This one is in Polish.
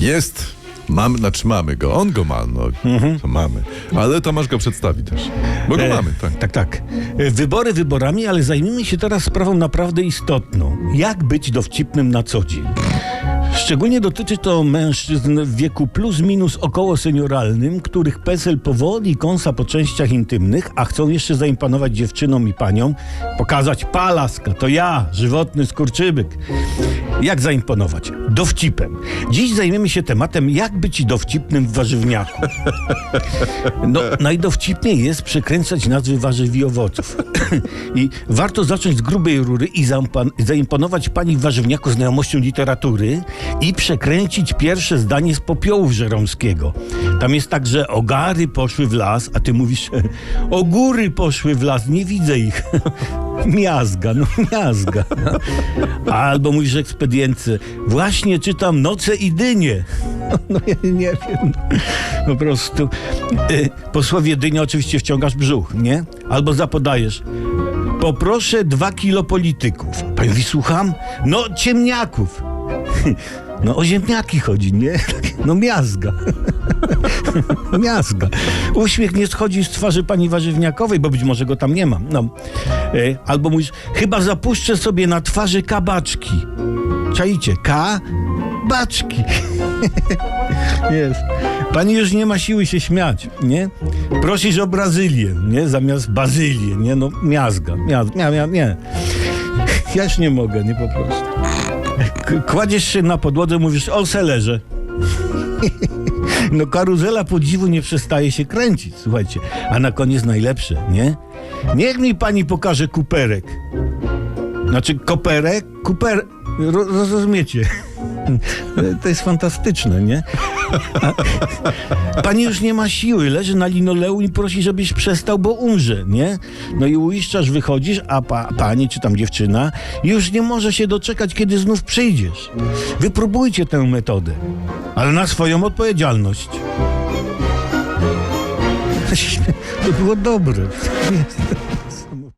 Jest. Mamy, znaczy mamy go. On go ma, no. To mamy. Ale Tomasz go przedstawi też. Bo go E, mamy, tak. Tak, tak. E, Wybory wyborami, ale zajmijmy się teraz sprawą naprawdę istotną. Jak być dowcipnym na co dzień? Szczególnie dotyczy to mężczyzn w wieku plus minus około senioralnym, których PESEL powoli kąsa po częściach intymnych, a chcą jeszcze zaimponować dziewczynom i paniom, pokazać palaska, to ja, żywotny skurczybyk. Jak zaimponować? Dowcipem. Dziś zajmiemy się tematem, jak być dowcipnym w warzywniaku. No, najdowcipniej jest przekręcać nazwy warzyw i owoców. I warto zacząć z grubej rury i zaimponować pani w warzywniaku znajomością literatury i przekręcić pierwsze zdanie z popiołów żeromskiego. Tam jest tak, że ogary poszły w las, a ty mówisz ogóry poszły w las, nie widzę ich. Miazga, no miazga. Albo mówisz ekspedience, właśnie czytam Noce i dynie. No ja nie wiem. Po prostu. Y, po słowie dynia oczywiście wciągasz brzuch, nie? Albo zapodajesz. Poproszę dwa kilo polityków. Pan mówi, słucham? No ciemniaków. No o ziemniaki chodzi, nie? No miazga. miazga. Uśmiech nie schodzi z twarzy pani warzywniakowej, bo być może go tam nie ma. No. E, albo mówisz, chyba zapuszczę sobie na twarzy kabaczki. Czajcie, K, baczki. Jest. Pani już nie ma siły się śmiać, nie? Prosisz o Brazylię, nie? Zamiast Bazylię, nie? No miazga, miazga, mia, mia, nie. Ja już nie mogę, nie po prostu. K- Kładziesz się na podłodze, mówisz o selerze. No karuzela podziwu nie przestaje się kręcić, słuchajcie. A na koniec najlepsze, nie? Niech mi pani pokaże kuperek. Znaczy koperek, kuper... Ro, rozumiecie? To jest fantastyczne, nie? A, pani już nie ma siły, leży na linoleum i prosi, żebyś przestał, bo umrze, nie? No i uiszczasz, wychodzisz, a pa, pani czy tam dziewczyna już nie może się doczekać, kiedy znów przyjdziesz. Wypróbujcie tę metodę, ale na swoją odpowiedzialność. To było dobre.